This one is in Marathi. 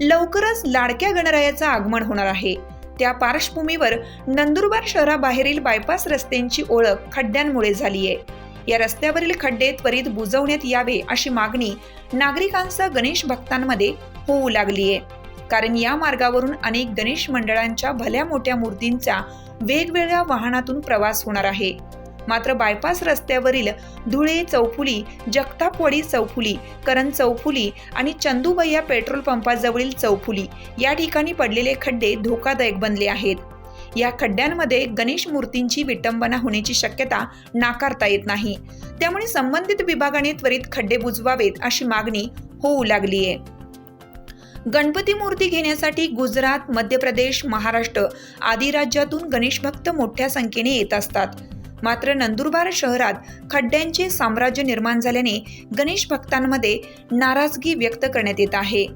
लवकरच लाडक्या गणरायाचं आगमन होणार आहे. त्या पार्श्वभूमीवर नंदुरबार शहराबाहेरील बायपास रस्त्यांची ओळख खड्ड्यांमुळे झाली आहे या रस्त्यावरील खड्डे त्वरित बुजवण्यात यावे अशी मागणी नागरिकांसह गणेश भक्तांमध्ये होऊ लागली आहे कारण या मार्गावरून अनेक गणेश मंडळांच्या भल्या मोठ्या मूर्तींचा वेगवेगळ्या वाहनातून प्रवास होणार आहे. मात्र बायपास रस्त्यावरील धुळे चौफुली जगतापवाडी चौफुली करण चौफुली आणि चंदूबैया पेट्रोल पंपाजवळील चौफुली या ठिकाणी पडलेले खड्डे धोकादायक बनले आहेत. या खड्ड्यांमध्ये गणेश मूर्तींची विटंबना होण्याची शक्यता नाकारता येत नाही. त्यामुळे संबंधित विभागाने त्वरित खड्डे बुजवावेत अशी मागणी होऊ लागली आहे गणपती मूर्ती घेण्यासाठी गुजरात मध्य प्रदेश महाराष्ट्र आदी राज्यातून गणेशभक्त मोठ्या संख्येने येत असतात. मात्र नंदुरबार शहरात खड्ड्यांचे साम्राज्य निर्माण झाल्याने गणेश भक्तांमध्ये नाराजगी व्यक्त करण्यात येत आहे.